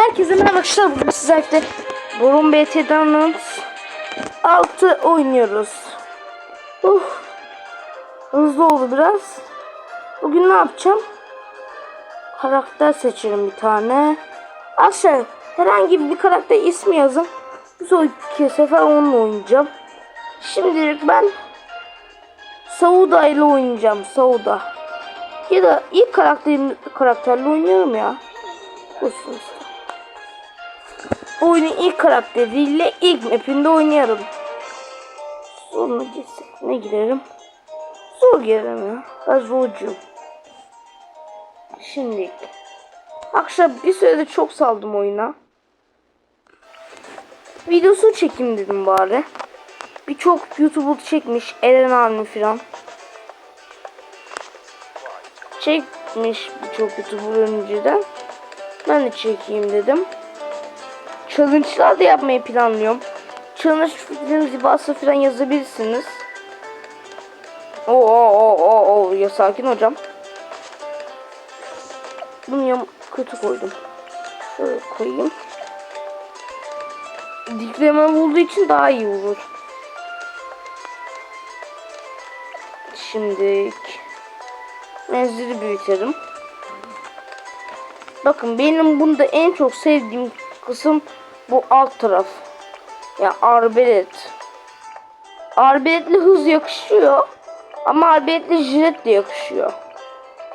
Herkese merhaba arkadaşlar. Bugün sizlerle Burun BT'den 6 oynuyoruz. Uh, hızlı oldu biraz. Bugün ne yapacağım? Karakter seçelim bir tane. Aşağı herhangi bir karakter ismi yazın. Bir sonraki sefer onunla oynayacağım. Şimdilik ben Sauda ile oynayacağım. Sauda. Ya da ilk karakterim, karakterle oynuyorum ya. Olsun işte. Oyunun ilk karakteriyle ilk mapinde oynayalım. Sonra gitsek ne girerim? Zor girerim ya. Ben zorcuyum. Şimdi akşam bir sürede çok saldım oyuna. Videosunu çekeyim dedim bari. Birçok YouTuber çekmiş. Eren Army falan. Çekmiş birçok YouTuber önceden. Ben de çekeyim dedim. Challenge'lar da yapmayı planlıyorum. Challenge fikrinizi varsa falan yazabilirsiniz. Oo oo oo oo ya sakin hocam. Bunu ya kötü koydum. Şöyle koyayım. Dikleme olduğu için daha iyi olur. Şimdi menzili büyütelim. Bakın benim bunda en çok sevdiğim kısım bu alt taraf. Ya arbelet. Arbeletle hız yakışıyor. Ama arbeletle jilet de yakışıyor.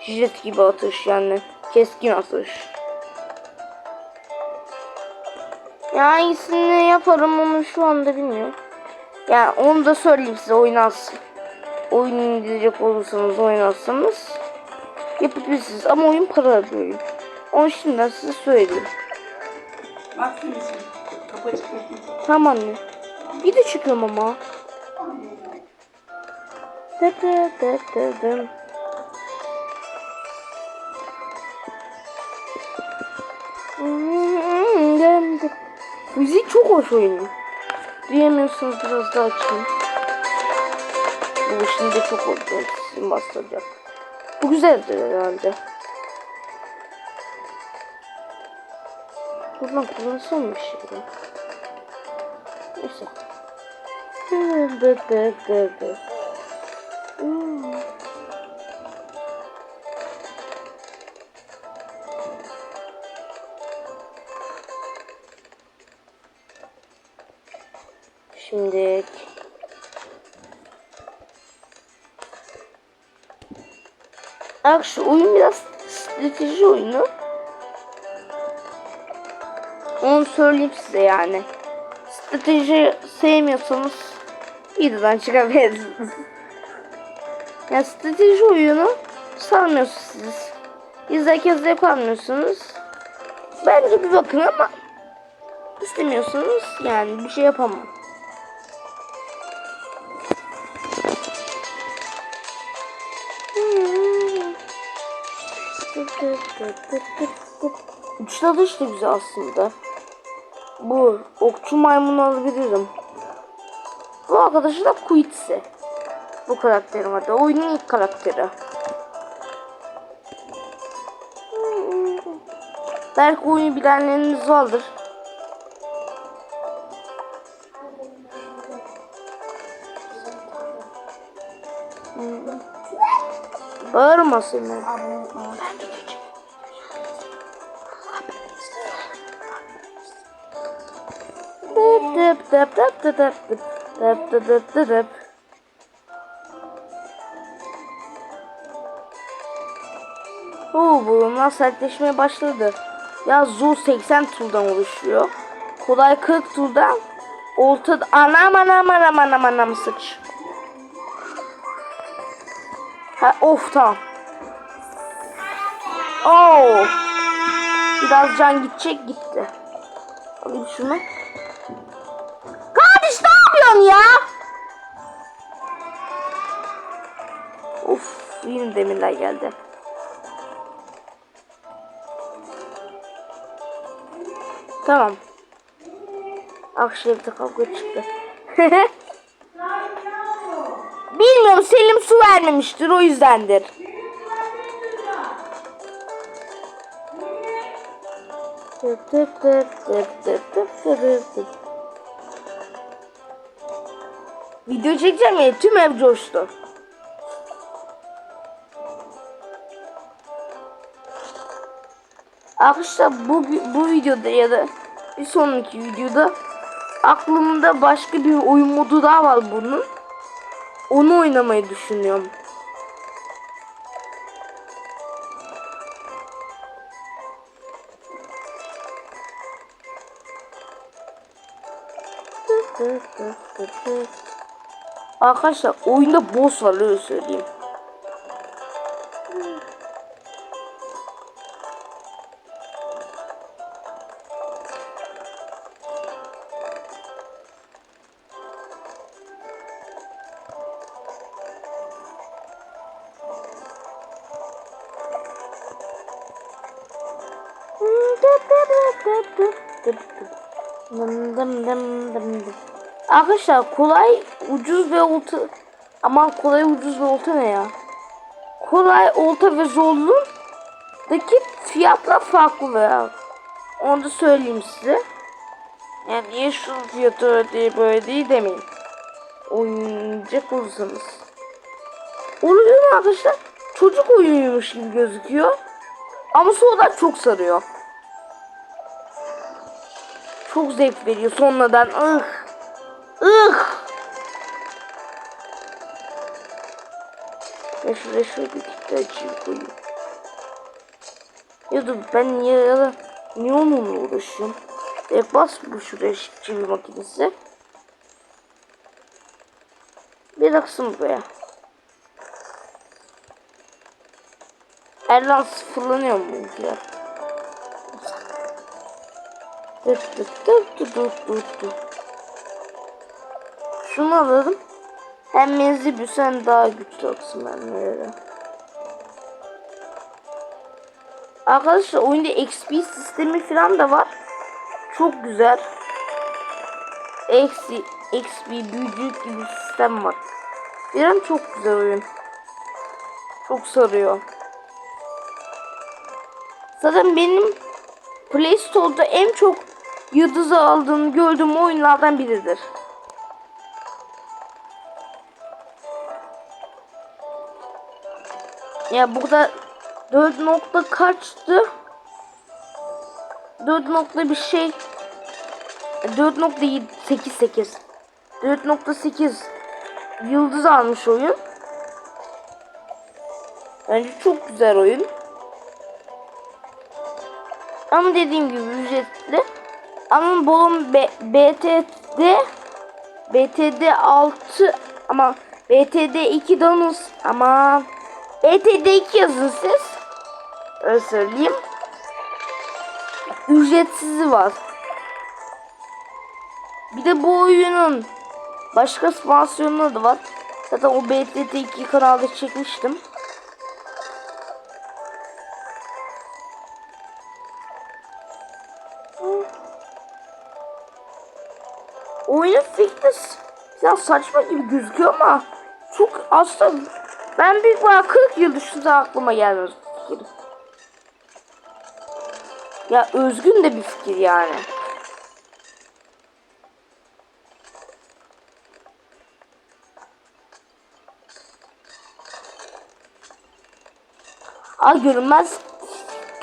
Jilet gibi atış yani. Keskin atış. Ya hangisini yaparım onu şu anda bilmiyorum. Yani onu da söyleyeyim size oynarsın. Oyun indirecek olursanız oynarsanız yapabilirsiniz. Ama oyun para bir oyun. Onu şimdiden size söyleyeyim. Tamam anne. Bir de çıkıyorum ama. Dı dı dı dı geldi. Müzik çok hoş oyun. Duyamıyorsunuz biraz daha açayım. Bu şimdi çok oldu. Sizin bastıracak. Bu güzeldir herhalde. Buradan kullansam bir şey. Neyse. Dı dı dı dı. Şimdi Bak şu oyun biraz strateji oyunu. Onu söyleyeyim size yani. Strateji sevmiyorsanız videodan çıkabilirsiniz. Yani strateji oyunu sarmıyorsunuz siz. İzlerken zevk almıyorsunuz. Bence bir bakın ama istemiyorsunuz yani bir şey yapamam. Üçlü atış da güzel aslında. Bu okçu maymunu alabilirim. Bu arkadaşı da Quitsi. Bu karakterim adı. Oyunun ilk karakteri. Belki oyunu bilenleriniz vardır. Bağırma seni. Dıp dıp dıp dıp dıp dıp dıp dıp dıp. Oo, bulunlar sertleşmeye başladı. Ya zor 80 turdan oluşuyor. Kolay 40 turdan. Orta anam anam anam anam anam sıç. Ha of tamam. Oo. Biraz can gidecek gitti. Alayım şunu. Yapıyorsun ya? Of yine demirler geldi. Tamam. Akşamda kavga çıktı. Bilmiyorum Selim su vermemiştir o yüzdendir. Tıp tıp tıp tıp tıp tıp tıp tıp. Video çekeceğim ya tüm ev coştu. Arkadaşlar bu bu videoda ya da bir sonraki videoda aklımda başka bir oyun modu daha var bunun. Onu oynamayı düşünüyorum. Arkadaşlar oyunda boss var öyle söyleyeyim. Arkadaşlar kolay, ucuz ve olta... Aman kolay, ucuz ve olta ne ya? Kolay, olta ve zorluğundaki fiyatlar farklı veya. Onu da söyleyeyim size. Yani niye şu fiyatı öyle böyle değil demeyin. Oynayacak olursanız. Mu arkadaşlar? Çocuk oyunuymuş gibi gözüküyor. Ama sonradan çok sarıyor. Çok zevk veriyor sonradan. Ih. Ih. Ya şuraya bir kitle açayım koyayım. Ya dur ben niye ya da niye onunla uğraşıyorum? E bas bu şuraya çivi makinesi. Bir aksın buraya. Erlan sıfırlanıyor mu? Dıt dıt dıt dıt dıt dıt dıt. Şunu alalım. Hem menzil bir sen daha güçlü olsun mermileri. Arkadaşlar oyunda XP sistemi falan da var. Çok güzel. Eksi, XP büyücü gibi sistem var. Bir çok güzel oyun. Çok sarıyor. Zaten benim Play Store'da en çok yıldızı aldığım gördüğüm oyunlardan biridir. Ya burada 4 nokta kaçtı? 4 nokta bir şey 4.88 4.8 yıldız almış oyun. Bence çok güzel oyun. Ama dediğim gibi ücretli. Ama Bolon BTD BTD 6 ama BTD 2 donuz ama BTD 2 yazın siz. Öyle söyleyeyim. Ücretsizi var. Bir de bu oyunun başka versiyonları da var. Zaten o BTD 2 kanalda çekmiştim. oyunun fikri biraz saçma gibi gözüküyor ama çok aslında ben bir bayağı 40 yıl düşünse aklıma gelmez. Ya özgün de bir fikir yani. Ay görünmez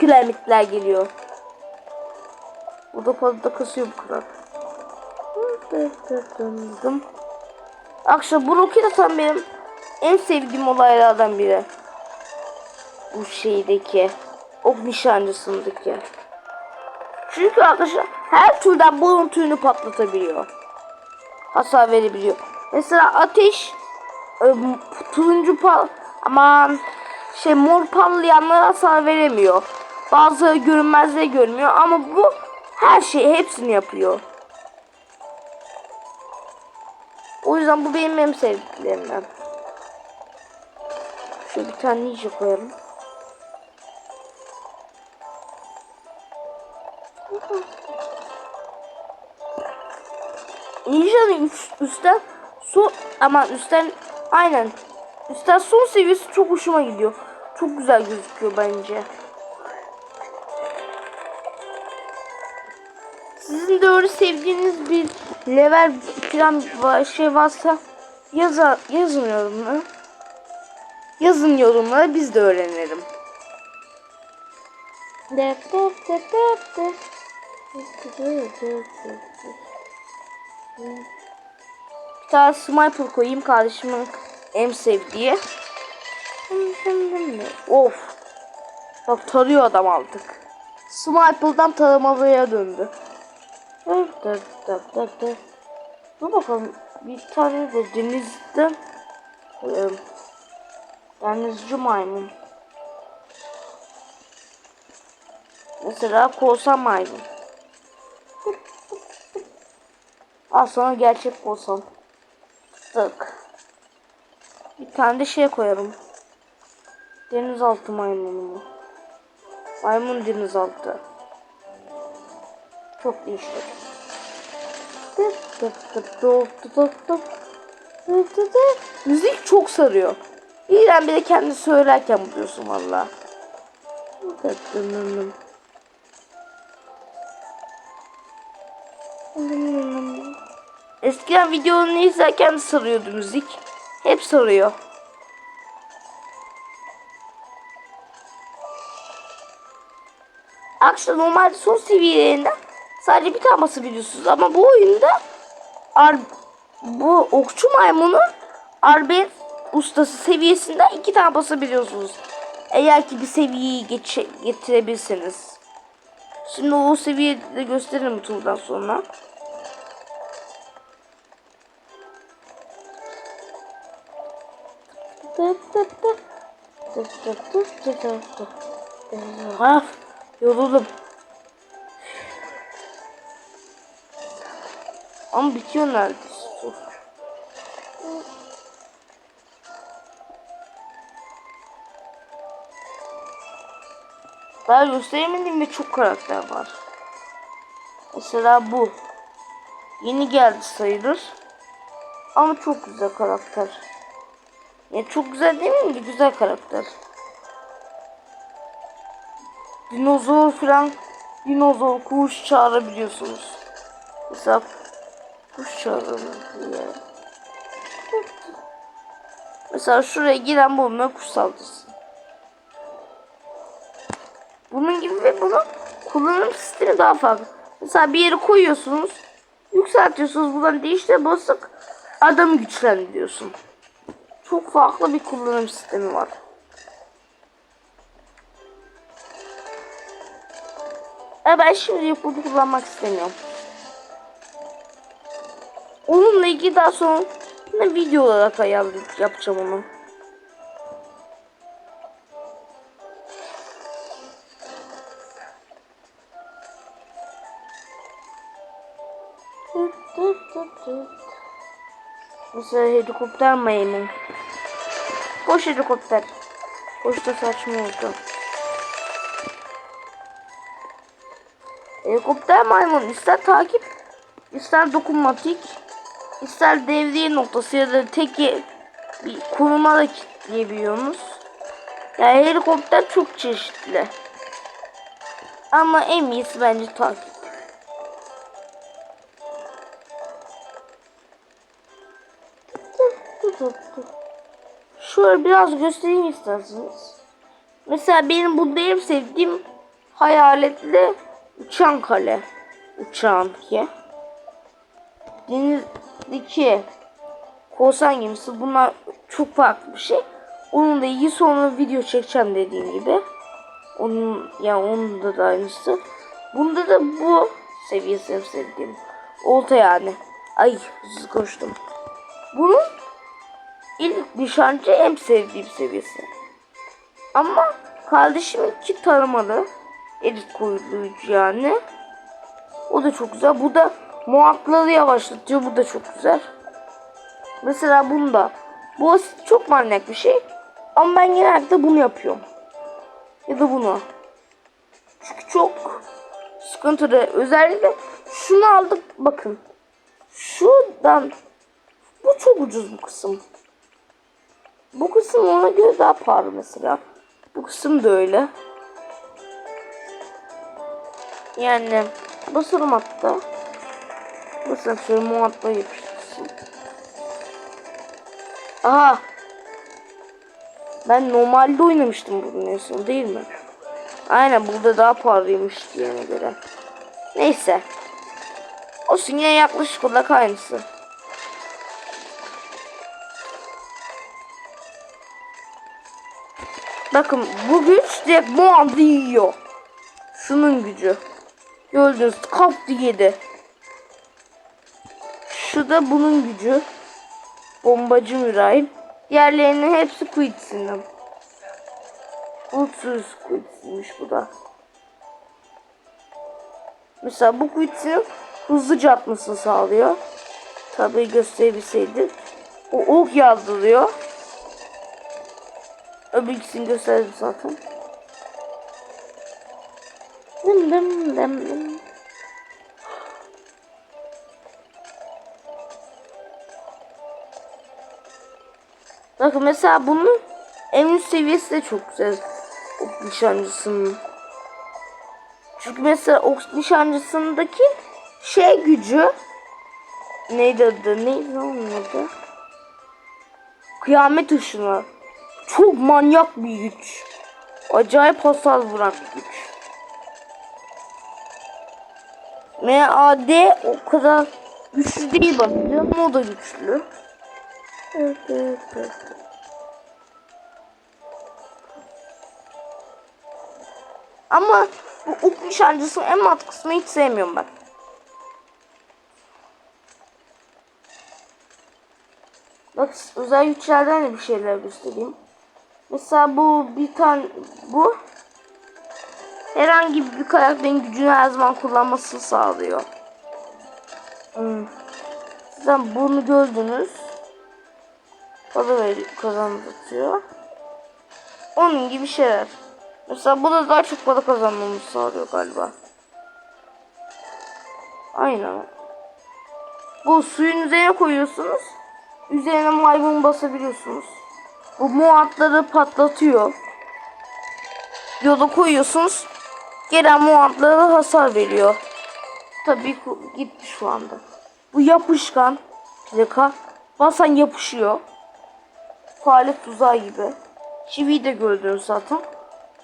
kilometreler geliyor. Burada fazla kasıyor bu kadar. Akşam bu roket atan benim en sevdiğim olaylardan biri. Bu şeydeki ok nişancısındaki. Çünkü arkadaşlar her türden balon tüyünü patlatabiliyor. Hasar verebiliyor. Mesela ateş e, turuncu pal aman şey mor parlayanlara hasar veremiyor. Bazıları görünmezliğe görmüyor ama bu her şeyi hepsini yapıyor. O yüzden bu benim en sevdiklerimden. Şöyle bir tane ninja koyalım. Ninja'nın üst, üstten son ama üstten aynen üstten son seviyesi çok hoşuma gidiyor. Çok güzel gözüküyor bence. Sizin öyle sevdiğiniz bir level falan şey varsa yaza, yazın yorumlara. Yazın yorumlara biz de öğrenelim. Bir tane sniper koyayım kardeşimin en sevdiği. Of. Bak tarıyor adam artık. Sniper'dan taramalıya döndü. Dur bakalım bir tane de denizden koyalım. Denizci maymun. Mesela korsan maymun. Al sana gerçek korsan. Tık. Bir tane de şey koyalım. Denizaltı maymunu. Maymun denizaltı. Çok değişti. Tıp tıp tıp tıp tıp. Tıp tıp tıp. Müzik çok sarıyor. İrem bile kendi söylerken buluyorsun valla. Eskiden videolarını izlerken sarıyordu müzik. Hep sarıyor. Aksine normalde son seviyelerinden sadece bir tane basabiliyorsunuz ama bu oyunda ar bu okçu maymunun arbet ustası seviyesinden iki tane basabiliyorsunuz. Eğer ki bir seviyeyi geçe getirebilirseniz. Şimdi o seviyeyi de gösteririm turdan sonra. Ha, yoruldum. Ama bitiyor neredeyse. Daha gösteremediğim ve çok karakter var. Mesela bu. Yeni geldi sayılır. Ama çok güzel karakter. Ya çok güzel demeyeyim de güzel karakter. Dinozor falan dinozor kuş çağırabiliyorsunuz. Mesela kuş çağıralım diye. Mesela şuraya giren bulma kuş saldırısı. Bunun gibi ve bunun kullanım sistemi daha farklı. Mesela bir yere koyuyorsunuz. Yükseltiyorsunuz. Buradan değiştir basık adamı güçlendiriyorsun. Çok farklı bir kullanım sistemi var. E ben şimdi bunu kullanmak istemiyorum. Onunla ilgili daha sonra video olarak ayarlayıp yapacağım onu. Mesela helikopter maymun. Boş helikopter. Boş da saçma oldu. Helikopter maymun ister takip, ister dokunmatik, ister devriye noktası ya da tek bir konuma da kilitleyebiliyorsunuz. Yani helikopter çok çeşitli. Ama en iyisi bence takip. Şöyle biraz göstereyim isterseniz. Mesela benim bu benim sevdiğim hayaletli uçan kale. Uçağın ki. Denizdeki korsan gemisi bunlar çok farklı bir şey. Onun da iyi sonra video çekeceğim dediğim gibi. Onun yani onun da, da aynısı. Bunda da bu seviyesi en sevdiğim. Olta yani. Ay hızlı koştum. Bunun ilk nişancı en sevdiğim seviyesi. Ama kardeşiminki taramalı. Elit koruyucu yani. O da çok güzel. Bu da muhakları yavaşlatıyor. Bu da çok güzel. Mesela bunda. Bu çok manyak bir şey. Ama ben genellikle bunu yapıyorum. Ya da bunu. Çünkü çok sıkıntılı. Özellikle şunu aldık. Bakın. Şuradan. Bu çok ucuz bu kısım. Bu kısım ona göre daha pahalı mesela. Bu kısım da öyle. Yani Basalım hatta. Basalım şöyle muhatla yapıştırsın. Aha. Ben normalde oynamıştım bunun en değil mi? Aynen burada daha pahalıymış diyene göre. Neyse. Olsun yine yaklaşık olarak aynısı. Bakın bu güç direkt Moğol'da yiyor. Şunun gücü. Gördünüz kaptı yedi. Şu da bunun gücü. Bombacı Müraim. Diğerlerinin hepsi Quidsi'nin. Bulutsuz Quidsi'ymiş bu da. Mesela bu Quidsi'nin hızlıca atmasını sağlıyor. Tabii gösterebilseydik. O ok yazdırıyor. Öbür ikisini gösterdim zaten. Dım dım dım dım. Bakın mesela bunun en üst seviyesi de çok güzel. Ok nişancısının. Çünkü mesela ok nişancısındaki şey gücü neydi adı? Neydi onun adı? Kıyamet ışını. Çok manyak bir güç. Acayip hasar vuran bir güç. MAD o kadar güçlü değil bakacağım ama o da güçlü. Evet, evet, evet. Ama bu ok nişancısının en mat kısmını hiç sevmiyorum ben. Bak özel güçlerden de bir şeyler göstereyim. Mesela bu bir tane bu herhangi bir karakterin gücünü her zaman kullanmasını sağlıyor. Hmm. Sizden bunu gördünüz. Para veriyor, kazandırıyor. Onun gibi şeyler. Mesela bu da daha çok para kazanmamızı sağlıyor galiba. Aynen. Bu suyun üzerine koyuyorsunuz. Üzerine maymun basabiliyorsunuz. Bu muatları patlatıyor. Yola koyuyorsunuz. Gelen muatlara hasar veriyor. Tabii gitti şu anda. Bu yapışkan plaka. Basan yapışıyor. Fare tuzağı gibi. Çiviyi de gördünüz zaten.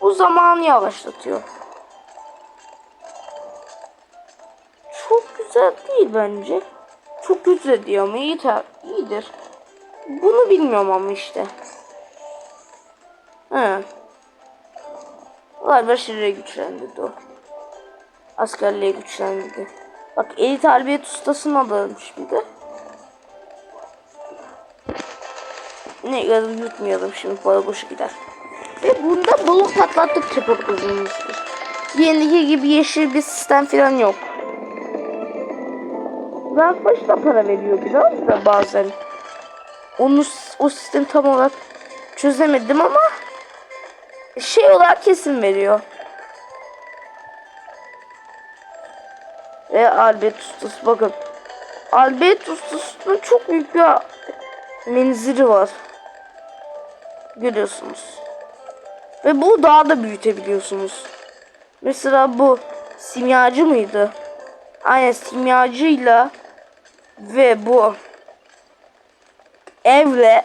Bu zamanı yavaşlatıyor. Çok güzel değil bence. Çok güzel diyor ama iyi iyidir. Bunu bilmiyorum ama işte. He. Galiba şirre güçlendirdi o. Askerliğe güçlendirdi. Bak elit harbiyet ustasına almış bir de. Ne yazı yutmayalım şimdi para boşa gider. Ve bunda balık patlattıkça para kazanmıştır. Diğerindeki gibi yeşil bir sistem falan yok. Ben başta para veriyor biraz da bazen. Onu o sistemi tam olarak çözemedim ama şey olarak kesin veriyor. Ve Albert ustası bakın. Albert ustasının çok büyük bir menzili var. Görüyorsunuz. Ve bu daha da büyütebiliyorsunuz. Mesela bu simyacı mıydı? Aynen simyacıyla ve bu evle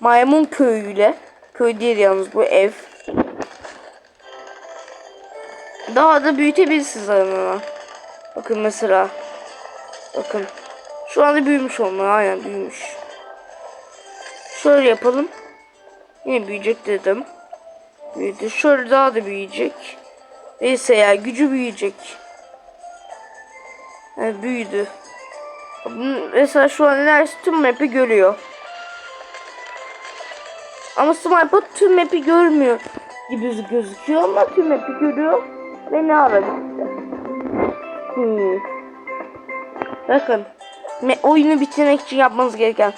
maymun köyüyle köy değil yalnız bu ev daha da büyütebilirsiniz ama. Bakın mesela. Bakın. Şu anda büyümüş olmalı. Aynen büyümüş. Şöyle yapalım. Yine büyüyecek dedim. Büyüdü. Şöyle daha da büyüyecek. Neyse ya gücü büyüyecek. Evet, büyüdü. Mesela şu an enerjisi tüm map'i görüyor. Ama Sniper tüm map'i görmüyor gibi gözüküyor ama tüm map'i görüyor ve ne ara bitti. Hmm. Bakın oyunu bitirmek için yapmanız gereken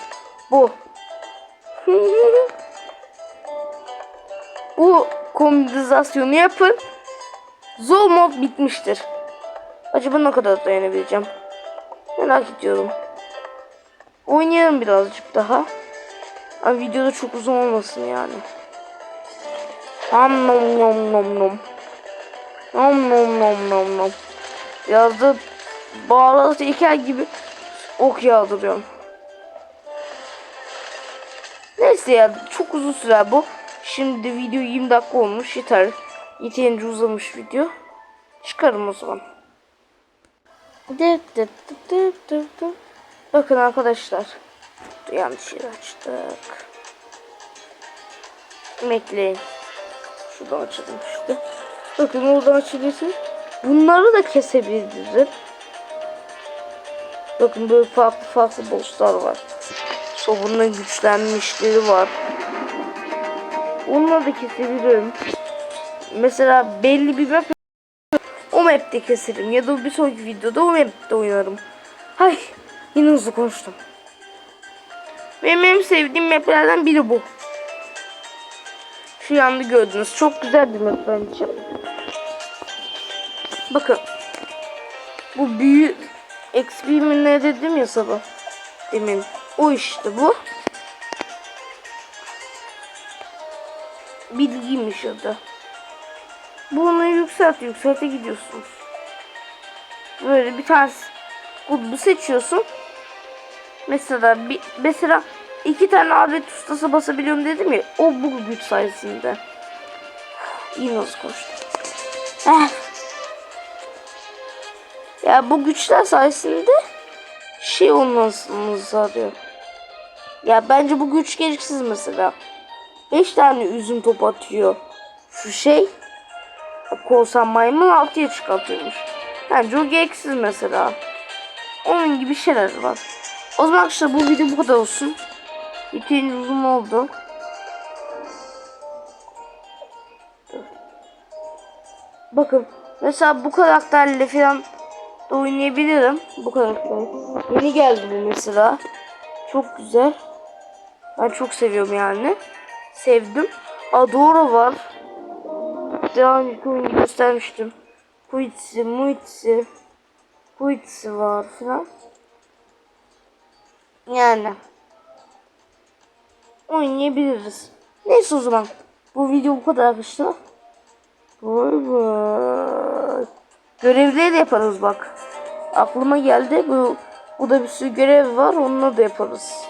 bu. bu kombinasyonu yapın. Zor mod bitmiştir. Acaba ne kadar dayanabileceğim? Merak ediyorum. Oynayalım birazcık daha. Ama videoda çok uzun olmasın yani. Ham nom nom nom nom. Nom nom nom nom nom. Yazda bağlı heykel gibi ok yağdırıyorum. Neyse ya çok uzun sürer bu. Şimdi video 20 dakika olmuş yeter. Yeterince uzamış video. Çıkarım o zaman. Bakın arkadaşlar. Yanlış yeri açtık. Bekleyin. Şuradan açalım işte. Bakın oradan açabilirsiniz. Bunları da kesebilirim. Bakın böyle farklı farklı bosslar var. Sobunun güçlenmişleri var. Onları da kesebilirim. Mesela belli bir map o map'te keserim ya da bir sonraki videoda o map'te oynarım. Hay yine hızlı konuştum. Benim en sevdiğim map'lerden biri bu. Şu yanda gördünüz. Çok güzel bir map bence. Bakın. Bu büyü XP mi ne dedim ya sabah. Demin. O işte bu. Bilgiymiş o da. Bunu yükselt yükselte gidiyorsunuz. Böyle bir tane kutbu seçiyorsun. Mesela bir, mesela iki tane adet ustası basabiliyorum dedim ya. O bu güç sayesinde. İyi nasıl koştu. Eh. Ya bu güçler sayesinde şey olmasını sağlıyor. Ya bence bu güç gereksiz mesela. 5 tane üzüm top atıyor. Şu şey korsan maymun 6'ya çıkartıyormuş. Bence o gereksiz mesela. Onun gibi şeyler var. O zaman arkadaşlar bu video bu kadar olsun. Yeterince uzun oldu. Bakın mesela bu karakterle falan da oynayabilirim. Bu karakter. Yeni geldi bu mesela. Çok güzel. Ben çok seviyorum yani. Sevdim. Adora var. Daha önce oyunu göstermiştim. Kuitsi, Muitsi, Kuitsi var falan. Yani. Oynayabiliriz. Neyse o zaman. Bu video bu kadar arkadaşlar. Bay bay. Görevleri de yaparız bak. Aklıma geldi. Bu, bu da bir sürü görev var. Onunla da yaparız.